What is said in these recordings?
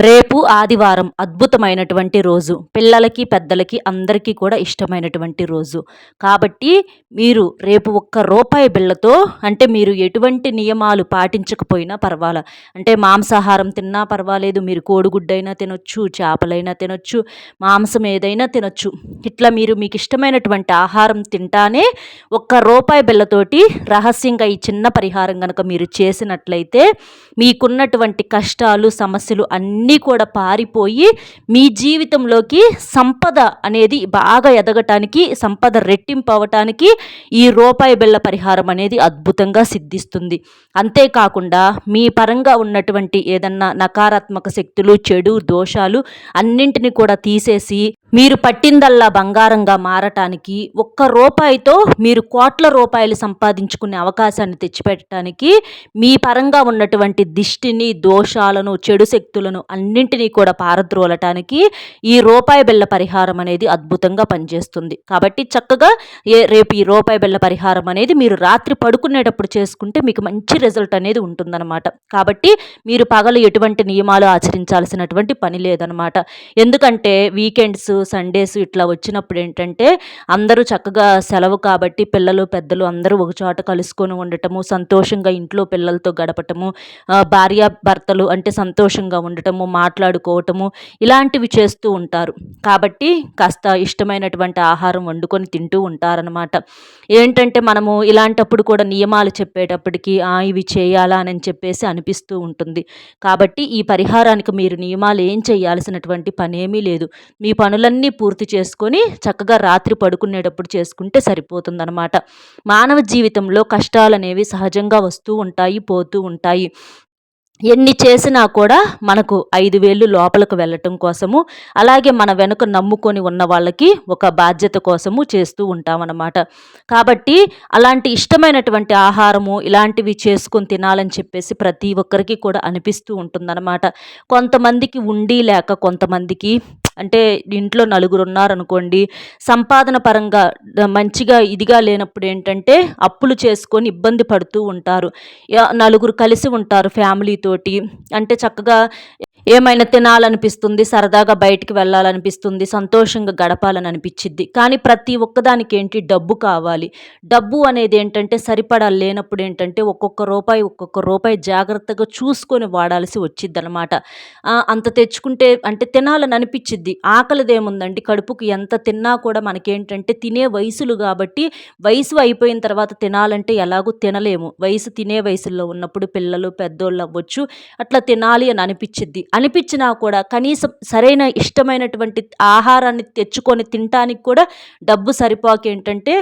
రేపు ఆదివారం అద్భుతమైనటువంటి రోజు. పిల్లలకి పెద్దలకి అందరికీ కూడా ఇష్టమైనటువంటి రోజు. కాబట్టి మీరు రేపు ఒక్క రూపాయి బిళ్ళతో అంటే మీరు ఎటువంటి నియమాలు పాటించకపోయినా పర్వాలా. అంటే మాంసాహారం తిన్నా పర్వాలేదు మీరు కోడిగుడ్డైనా తినొచ్చు చేపలైనా తినొచ్చు మాంసం ఏదైనా తినొచ్చు. ఇట్లా మీరు మీకు ఇష్టమైనటువంటి ఆహారం తింటానే ఒక్క రూపాయి బిళ్ళతోటి రహస్యంగా ఈ చిన్న పరిహారం కనుక మీరు చేసినట్లయితే మీకున్నటువంటి కష్టాలు సమస్యలు అన్నీ అన్నీ కూడా పారిపోయి మీ జీవితంలోకి సంపద అనేది బాగా ఎదగటానికి సంపద రెట్టింపు అవ్వటానికి ఈ రూపాయి బిళ్ళ పరిహారం అనేది అద్భుతంగా సిద్ధిస్తుంది. అంతేకాకుండా మీ పరంగా ఉన్నటువంటి ఏదన్నా నకారాత్మక శక్తులు చెడు దోషాలు అన్నింటినీ కూడా తీసేసి మీరు పట్టిందల్లా బంగారంగా మారటానికి ఒక్క రూపాయితో మీరు కోట్ల రూపాయలు సంపాదించుకునే అవకాశాన్ని తెచ్చిపెట్టడానికి మీ పరంగా ఉన్నటువంటి దిష్టిని దోషాలను చెడు శక్తులను అన్నింటినీ కూడా పారద్రోలటానికి ఈ రూపాయి బిళ్ళ పరిహారం అనేది అద్భుతంగా పనిచేస్తుంది. కాబట్టి చక్కగా ఏ రేపు ఈ రూపాయి బిళ్ళ పరిహారం అనేది మీరు రాత్రి పడుకునేటప్పుడు చేసుకుంటే మీకు మంచి రిజల్ట్ అనేది ఉంటుందన్నమాట. కాబట్టి మీరు పగలు ఎటువంటి నియమాలు ఆచరించాల్సినటువంటి పని లేదనమాట ఎందుకంటే వీకెండ్స్ సండేస్ ఇట్లా వచ్చినప్పుడు ఏంటంటే అందరూ చక్కగా సెలవు కాబట్టి పిల్లలు పెద్దలు అందరూ ఒక చోట కలుసుకొని ఉండటము సంతోషంగా ఇంట్లో పిల్లలతో గడపటము భార్య భర్తలు అంటే సంతోషంగా ఉండటము మాట్లాడుకోవటము ఇలాంటివి చేస్తూ ఉంటారు. కాబట్టి కాస్త ఇష్టమైనటువంటి ఆహారం వండుకొని తింటూ ఉంటారనమాట ఏంటంటే మనము ఇలాంటప్పుడు కూడా నియమాలు చెప్పేటప్పటికి ఇవి చేయాలా అని చెప్పేసి అనిపిస్తూ ఉంటుంది. కాబట్టి ఈ పరిహారానికి మీరు నియమాలు ఏం చేయాల్సినటువంటి పనేమీ లేదు. మీ పనులు పనులన్నీ పూర్తి చేసుకొని చక్కగా రాత్రి పడుకునేటప్పుడు చేసుకుంటే సరిపోతుందనమాట మానవ జీవితంలో కష్టాలు అనేవి సహజంగా వస్తూ ఉంటాయి పోతూ ఉంటాయి. ఎన్ని చేసినా కూడా మనకు ఐదు వేలు లోపలకు వెళ్ళటం కోసము అలాగే మన వెనుక నమ్ముకొని ఉన్న వాళ్ళకి ఒక బాధ్యత కోసము చేస్తూ ఉంటామన్నమాట. కాబట్టి అలాంటి ఇష్టమైనటువంటి ఆహారము ఇలాంటివి చేసుకొని తినాలని చెప్పేసి ప్రతి ఒక్కరికి కూడా అనిపిస్తూ ఉంటుందన్నమాట. కొంతమందికి ఉండి లేక కొంతమందికి అంటే ఇంట్లో నలుగురు ఉన్నారనుకోండి సంపాదన పరంగా మంచిగా ఇదిగా లేనప్పుడు ఏంటంటే అప్పులు చేసుకొని ఇబ్బంది పడుతూ ఉంటారు. నలుగురు కలిసి ఉంటారు ఫ్యామిలీతోటి. అంటే చక్కగా ఏమైనా తినాలనిపిస్తుంది సరదాగా బయటికి వెళ్ళాలనిపిస్తుంది సంతోషంగా గడపాలని అనిపించిద్ది కానీ ప్రతి ఒక్కదానికి ఏంటి డబ్బు కావాలి. డబ్బు అనేది ఏంటంటే సరిపడా లేనప్పుడు ఏంటంటే ఒక్కొక్క రూపాయి ఒక్కొక్క రూపాయి జాగ్రత్తగా చూసుకొని వాడాల్సి వచ్చిద్ది అనమాట అంత తెచ్చుకుంటే అంటే తినాలని అనిపించిద్ది ఆకలిదేముందండి? కడుపుకు ఎంత తిన్నా కూడా మనకేంటంటే తినే వయసులు కాబట్టి వయసు అయిపోయిన తర్వాత తినాలంటే ఎలాగో తినలేము. వయసు తినే వయసులో ఉన్నప్పుడు పిల్లలు పెద్దోళ్ళు అవ్వచ్చు. అట్లా తినాలి అని అనిపించిద్ది అనిపించినా కూడా కనీసం సరైన ఇష్టమైనటువంటి ఆహారాన్ని తెచ్చుకొని తినటానికి కూడా డబ్బు సరిపోక ఏంటంటే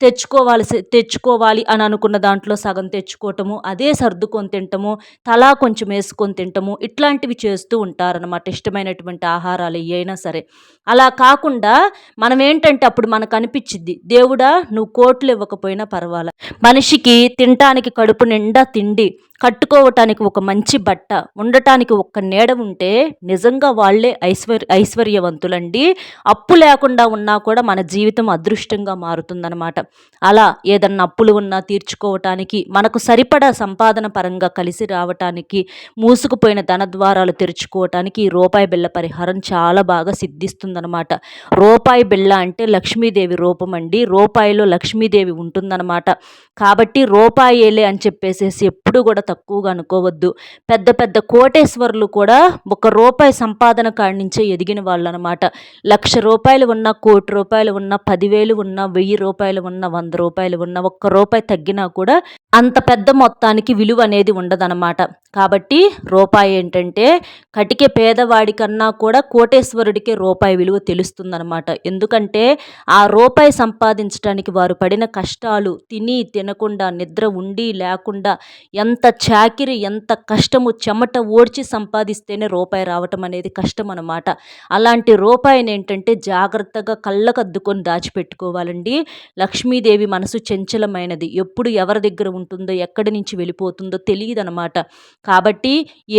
తెచ్చుకోవాలి తెచ్చుకోవాలి అని అనుకున్న దాంట్లో సగం తెచ్చుకోవటము అదే సర్దుకొని తింటము తలా కొంచెం వేసుకొని తింటము ఇట్లాంటివి చేస్తూ ఉంటారనమాట ఇష్టమైనటువంటి ఆహారాలు అయినా సరే. అలా కాకుండా మనం ఏంటంటే అప్పుడు మనకు అనిపించింది దేవుడా నువ్వు కోట్లు ఇవ్వకపోయినా పర్వాలే. మనిషికి తినటానికి కడుపు నిండా తిండి కట్టుకోవటానికి ఒక మంచి బట్ట ఉండటానికి ఒక్క నీడ ఉంటే నిజంగా వాళ్ళే ఐశ్వర్య ఐశ్వర్యవంతులండి. అప్పు లేకుండా ఉన్నా కూడా మన జీవితం అదృష్టంగా మారుతుందనమాట అలా ఏదన్నా అప్పులు ఉన్నా తీర్చుకోవటానికి మనకు సరిపడా సంపాదన పరంగా కలిసి రావటానికి మూసుకుపోయిన ధన ద్వారాలు తెరుచుకోవటానికి ఈ రూపాయి బిళ్ళ పరిహారం చాలా బాగా సిద్ధిస్తుందనమాట రూపాయి బిళ్ళ అంటే లక్ష్మీదేవి రూపం అండి రూపాయిలో లక్ష్మీదేవి ఉంటుందన్నమాట. కాబట్టి రూపాయేలే అని చెప్పేసేసి ఎప్పుడు కూడా తక్కువగా అనుకోవద్దు. పెద్ద పెద్ద కోటేశ్వర్లు కూడా ఒక రూపాయి సంపాదన కాడి నుంచే ఎదిగిన వాళ్ళు అనమాట లక్ష రూపాయలు ఉన్న కోటి రూపాయలు ఉన్న పదివేలు ఉన్న వెయ్యి రూపాయలు ఉన్న వంద రూపాయలు ఉన్న ఒక్క రూపాయి తగ్గినా కూడా అంత పెద్ద మొత్తానికి విలువ అనేది ఉండదనమాట. కాబట్టి రూపాయి ఏంటంటే కటికే పేదవాడి కన్నా కూడా కోటేశ్వరుడికే రూపాయి విలువ తెలుస్తుందన్నమాట. ఎందుకంటే ఆ రూపాయి సంపాదించడానికి వారు పడిన కష్టాలు తిని తినకుండా నిద్ర ఉండి లేకుండా ఎంత చాకిరి ఎంత కష్టము చెమట ఓడ్చి సంపాదిస్తేనే రూపాయి రావటం అనేది కష్టం అనమాట అలాంటి రూపాయిని ఏంటంటే జాగ్రత్తగా కళ్ళకద్దుకొని దాచిపెట్టుకోవాలండి. లక్ష్మీదేవి మనసు చంచలమైనది. ఎప్పుడు ఎవరి దగ్గర ఉంటుందో ఎక్కడి నుంచి వెళ్ళిపోతుందో తెలియదు అనమాట కాబట్టి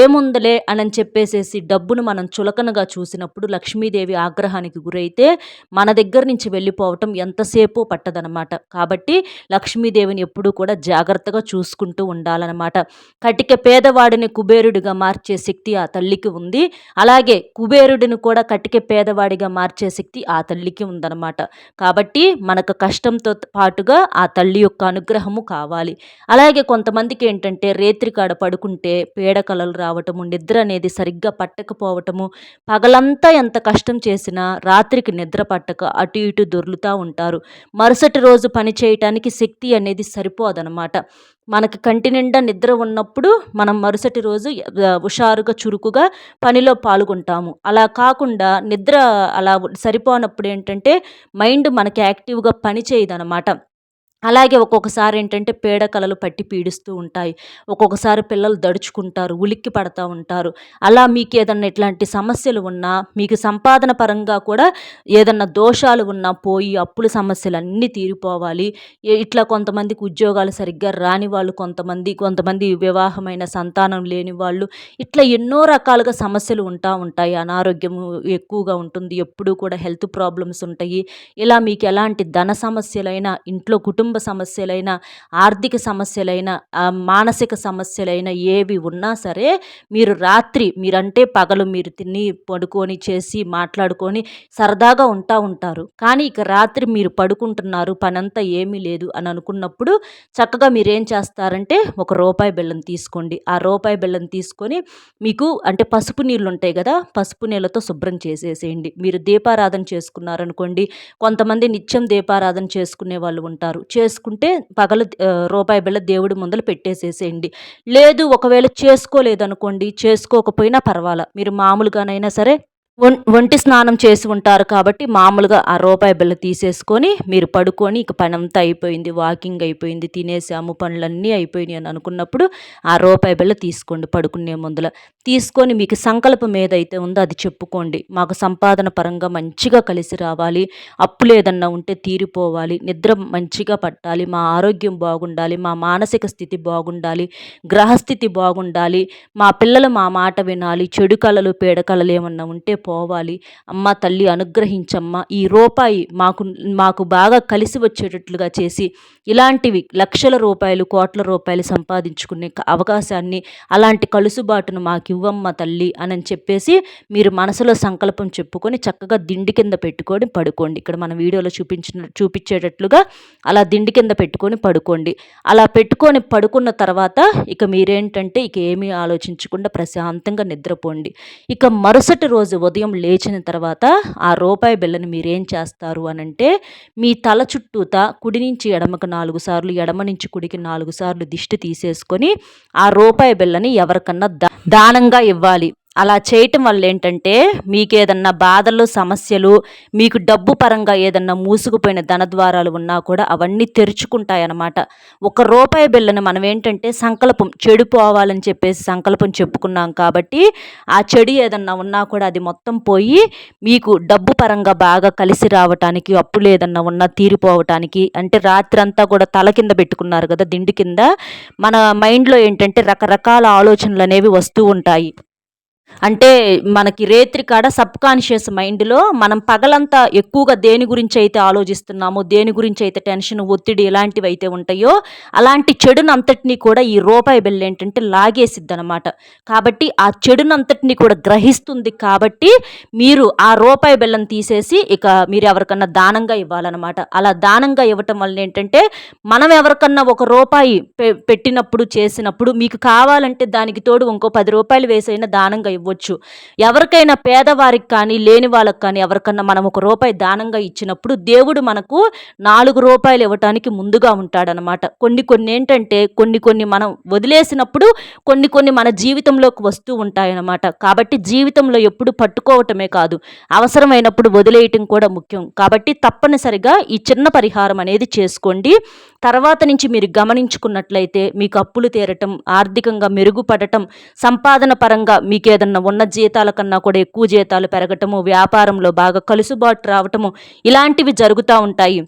ఏముందలే అని చెప్పేసేసి డబ్బును మనం చులకనగా చూసినప్పుడు లక్ష్మీదేవి ఆగ్రహానికి గురైతే మన దగ్గర నుంచి వెళ్ళిపోవటం ఎంతసేపు పట్టదనమాట. కాబట్టి లక్ష్మీదేవిని ఎప్పుడూ కూడా జాగ్రత్తగా చూసుకుంటూ ఉండాలన్నమాట కటిక పేదవాడిని కుబేరుడిగా మార్చే శక్తి ఆ తల్లికి ఉంది. అలాగే కుబేరుడిని కూడా కటిక పేదవాడిగా మార్చే శక్తి ఆ తల్లికి ఉందన్నమాట కాబట్టి మనకు కష్టంతో పాటుగా ఆ తల్లి యొక్క అనుగ్రహము కావాలి. అలాగే కొంతమందికి ఏంటంటే రేత్రికాడ పడుకుంటే పీడకలలు రావటము నిద్ర అనేది సరిగ్గా పట్టకపోవటము పగలంతా ఎంత కష్టం చేసినా రాత్రికి నిద్ర పట్టక అటు ఇటు దొర్లుతూ ఉంటారు. మరుసటి రోజు పని చేయటానికి శక్తి అనేది సరిపోదనమాట. మనకి కంటి నిండా నిద్ర ఉన్నప్పుడు మనం మరుసటి రోజు హుషారుగా చురుకుగా పనిలో పాల్గొంటాము. అలా కాకుండా నిద్ర అలా సరిపోనప్పుడు ఏంటంటే మైండ్ మనకి యాక్టివ్గా పని చేయదనమాట. అలాగే ఒక్కొక్కసారి ఏంటంటే పేడ కలలు పట్టి పీడిస్తూ ఉంటాయి. ఒక్కొక్కసారి పిల్లలు దడుచుకుంటారు ఉలిక్కి పడతా ఉంటారు. అలా మీకు ఏదన్నా ఇట్లాంటి సమస్యలు ఉన్నా మీకు సంపాదన పరంగా కూడా ఏదన్నా దోషాలు ఉన్నా పోయి అప్పుల సమస్యలు అన్నీ తీరిపోవాలి ఇట్లా కొంతమందికి ఉద్యోగాలు సరిగ్గా రాని వాళ్ళు కొంతమంది కొంతమంది వివాహమైన సంతానం లేని వాళ్ళు ఇట్లా ఎన్నో రకాలుగా సమస్యలు ఉంటా ఉంటాయి. అనారోగ్యం ఎక్కువగా ఉంటుంది ఎప్పుడూ కూడా హెల్త్ ప్రాబ్లమ్స్ ఉంటాయి. ఇలా మీకు ఎలాంటి ధన సమస్యలైనా ఇంట్లో కుటుంబ కుటుంబ సమస్యలైనా ఆర్థిక సమస్యలైనా మానసిక సమస్యలైనా ఏవి ఉన్నా సరే మీరు రాత్రి మీరంటే పగలు మీరు తిని పడుకొని చేసి మాట్లాడుకొని సరదాగా ఉంటా ఉంటారు. కానీ ఇక రాత్రి మీరు పడుకుంటున్నారు పనంతా ఏమీ లేదు అని అనుకున్నప్పుడు చక్కగా మీరేం చేస్తారంటే ఒక రూపాయి బెల్లం తీసుకోండి. ఆ రూపాయి బెల్లం తీసుకొని మీకు అంటే పసుపు నీళ్ళు ఉంటాయి కదా పసుపు నీళ్ళతో శుభ్రం చేసేసేయండి. మీరు దీపారాధన చేసుకున్నారనుకోండి కొంతమంది నిత్యం దీపారాధన చేసుకునే వాళ్ళు ఉంటారు. చేసుకుంటే పగల రూపాయి బిళ్ళ దేవుడి ముందలు పెట్టేసేసేయండి. లేదు ఒకవేళ చేసుకోలేదనుకోండి చేసుకోకపోయినా పర్వాలా. మీరు మామూలుగానైనా సరే ఒంటి స్నానం చేసి ఉంటారు కాబట్టి మామూలుగా ఆ రూపాయి బిల్ల తీసేసుకొని మీరు పడుకొని ఇక పని అంతా అయిపోయింది వాకింగ్ అయిపోయింది తినేసాము పనులన్నీ అయిపోయినాయి అని అనుకున్నప్పుడు ఆ రూపాయి బిల్ల తీసుకోండి పడుకునే ముందుల. తీసుకొని మీకు సంకల్పం ఏదైతే ఉందో అది చెప్పుకోండి. మాకు సంపాదన పరంగా మంచిగా కలిసి రావాలి. అప్పులు ఏదన్నా ఉంటే తీరిపోవాలి. నిద్ర మంచిగా పట్టాలి. మా ఆరోగ్యం బాగుండాలి. మా మానసిక స్థితి బాగుండాలి. గ్రహస్థితి బాగుండాలి. మా పిల్లలు మా మాట వినాలి. చెడు కళలు పేడ కళలు ఏమన్నా ఉంటే పోవాలి. అమ్మ తల్లి అనుగ్రహించమ్మ. ఈ రూపాయి మాకు మాకు బాగా కలిసి వచ్చేటట్లుగా చేసి ఇలాంటివి లక్షల రూపాయలు కోట్ల రూపాయలు సంపాదించుకునే అవకాశాన్ని అలాంటి కలుసుబాటును మాకు ఇవ్వమ్మ తల్లి అని చెప్పేసి మీరు మనసులో సంకల్పం చెప్పుకొని చక్కగా దిండి కింద పెట్టుకొని పడుకోండి. ఇక్కడ మన వీడియోలో చూపించిన చూపించేటట్లుగా అలా దిండి కింద పెట్టుకొని పడుకోండి. అలా పెట్టుకొని పడుకున్న తర్వాత ఇక మీరేంటంటే ఇక ఏమీ ఆలోచించకుండా ప్రశాంతంగా నిద్రపోండి. ఇక మరుసటి రోజు ఉదయం లేచిన తర్వాత ఆ రూపాయి బిళ్ళని మీరేం చేస్తారు అనంటే మీ తల చుట్టూత కుడి నుంచి ఎడమకు నాలుగు సార్లు ఎడమ నుంచి కుడికి నాలుగు సార్లు దిష్టి తీసేసుకొని ఆ రూపాయి బిళ్ళని ఎవరికన్నా దానంగా ఇవ్వాలి. అలా చేయటం వల్ల ఏంటంటే మీకు ఏదన్నా బాధలు సమస్యలు మీకు డబ్బు పరంగా ఏదన్నా మూసుకుపోయిన ధనద్వారాలు ఉన్నా కూడా అవన్నీ తెరుచుకుంటాయన్నమాట. ఒక రూపాయి బిల్లను మనం ఏంటంటే సంకల్పం చెడిపోవాలని చెప్పేసి సంకల్పం చెప్పుకున్నాం కాబట్టి ఆ చెడు ఏదన్నా ఉన్నా కూడా అది మొత్తం పోయి మీకు డబ్బు పరంగా బాగా కలిసి రావటానికి అప్పులు ఏదన్నా ఉన్నా తీరిపోవటానికి అంటే రాత్రి అంతా కూడా తల కింద పెట్టుకున్నారు కదా దిండి కింద మన మైండ్లో ఏంటంటే రకరకాల ఆలోచనలు అనేవి వస్తూ ఉంటాయి. అంటే మనకి రేత్రి కాడ సబ్ కాన్షియస్ మైండ్లో మనం పగలంతా ఎక్కువగా దేని గురించి అయితే ఆలోచిస్తున్నామో దేని గురించి అయితే టెన్షన్ ఒత్తిడి ఇలాంటివి అయితే ఉంటాయో అలాంటి చెడునంతటినీ కూడా ఈ రూపాయి బిల్ ఏంటంటే లాగేసిద్ది అనమాట కాబట్టి ఆ చెడునంతటినీ కూడా గ్రహిస్తుంది కాబట్టి మీరు ఆ రూపాయి బెల్లం తీసేసి ఇక మీరు ఎవరికన్నా దానంగా ఇవ్వాలన్నమాట. అలా దానంగా ఇవ్వటం వల్ల ఏంటంటే మనం ఎవరికన్నా ఒక రూపాయి పెట్టినప్పుడు చేసినప్పుడు మీకు కావాలంటే దానికి తోడు ఇంకో పది రూపాయలు వేసైనా దానంగా ఇవ్వచ్చు ఎవరికైనా పేదవారికి కానీ లేని వాళ్ళకి కానీ ఎవరికన్నా మనం ఒక రూపాయి దానంగా ఇచ్చినప్పుడు దేవుడు మనకు నాలుగు రూపాయలు ఇవ్వటానికి ముందుగా ఉంటాడనమాట కొన్ని కొన్ని ఏంటంటే కొన్ని కొన్ని మనం వదిలేసినప్పుడు కొన్ని కొన్ని మన జీవితంలోకి వస్తూ ఉంటాయన్నమాట. కాబట్టి జీవితంలో ఎప్పుడు పట్టుకోవటమే కాదు అవసరమైనప్పుడు వదిలేయటం కూడా ముఖ్యం. కాబట్టి తప్పనిసరిగా ఈ చిన్న పరిహారం అనేది చేసుకోండి. తర్వాత నుంచి మీరు గమనించుకున్నట్లయితే మీకు అప్పులు తీరటం ఆర్థికంగా మెరుగుపడటం సంపాదన పరంగా మీకు ఏదన్నా ఉన్న జీతాల కన్నా కూడా ఎక్కువ జీతాలు పెరగటము వ్యాపారంలో బాగా కలుసుబాటు రావటము ఇలాంటివి జరుగుతూ ఉంటాయి.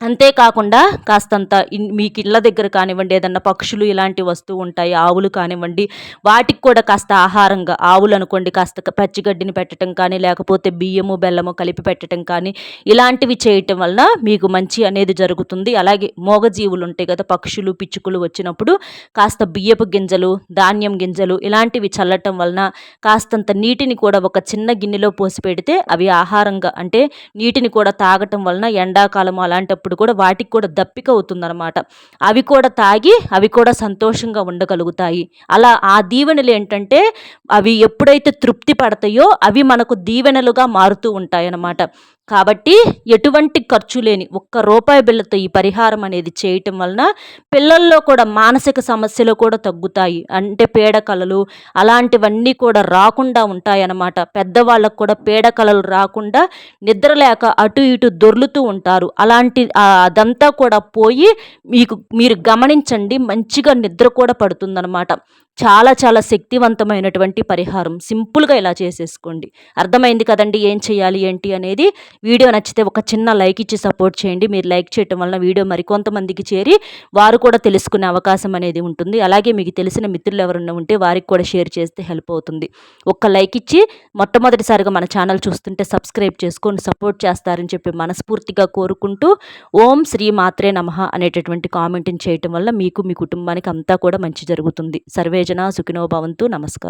అంతేకాకుండా కాస్తంత మీకు ఇళ్ళ దగ్గర కానివ్వండి ఏదన్నా పక్షులు ఇలాంటి వస్తువు ఉంటాయి ఆవులు కానివ్వండి వాటికి కూడా కాస్త ఆహారంగా ఆవులు అనుకోండి కాస్త పచ్చిగడ్డిని పెట్టడం కానీ లేకపోతే బియ్యము బెల్లము కలిపి పెట్టడం కానీ ఇలాంటివి చేయటం వలన మీకు మంచి అనేది జరుగుతుంది. అలాగే మోగజీవులు ఉంటాయి కదా పక్షులు పిచ్చుకలు వచ్చినప్పుడు కాస్త బియ్యపు గింజలు ధాన్యం గింజలు ఇలాంటివి చల్లటం వలన కాస్తంత నీటిని కూడా ఒక చిన్న గిన్నెలో పోసి పెడితే అవి ఆహారంగా అంటే నీటిని కూడా తాగటం వలన ఎండాకాలం అలాంటి అలాంటప్పుడు కూడా వాటికి కూడా దప్పిక అవుతుందన్నమాట. అవి కూడా తాగి అవి కూడా సంతోషంగా ఉండగలుగుతాయి. అలా ఆ దీవెనలు ఏంటంటే అవి ఎప్పుడైతే తృప్తి పడతాయో అవి మనకు దీవెనలుగా మారుతూ ఉంటాయన్నమాట. కాబట్టి ఎటువంటి ఖర్చు లేని ఒక్క రూపాయి బిళ్ళతో ఈ పరిహారం అనేది చేయటం వలన పిల్లల్లో కూడా మానసిక సమస్యలు కూడా తగ్గుతాయి. అంటే పీడకలలు అలాంటివన్నీ కూడా రాకుండా ఉంటాయన్నమాట. పెద్దవాళ్ళకు కూడా పీడకలలు రాకుండా నిద్ర లేక అటు ఇటు దొర్లుతూ ఉంటారు. అలాంటి అదంతా కూడా పోయి మీకు మీరు గమనించండి. మంచిగా నిద్ర కూడా పడుతుందన్నమాట. చాలా చాలా శక్తివంతమైనటువంటి పరిహారం. సింపుల్గా ఇలా చేసేసుకోండి. అర్థమైంది కదండి ఏం చేయాలి ఏంటి అనేది? వీడియో నచ్చితే ఒక చిన్న లైక్ ఇచ్చి సపోర్ట్ చేయండి. మీరు లైక్ చేయటం వలన వీడియో మరికొంతమందికి చేరి వారు కూడా తెలుసుకునే అవకాశం అనేది ఉంటుంది. అలాగే మీకు తెలిసిన మిత్రులు ఎవరన్నా ఉంటే వారికి కూడా షేర్ చేస్తే హెల్ప్ అవుతుంది. ఒక్క లైక్ ఇచ్చి మొట్టమొదటిసారిగా మన ఛానల్ చూస్తుంటే సబ్స్క్రైబ్ చేసుకొని సపోర్ట్ చేస్తారని చెప్పి మనస్ఫూర్తిగా కోరుకుంటూ ఓం శ్రీ మాత్రే నమ అనేటటువంటి కామెంట్ని చేయటం వల్ల మీకు మీ కుటుంబానికి అంతా కూడా మంచి జరుగుతుంది. సర్వే జన సుఖినో భవంతు. నమస్కారం.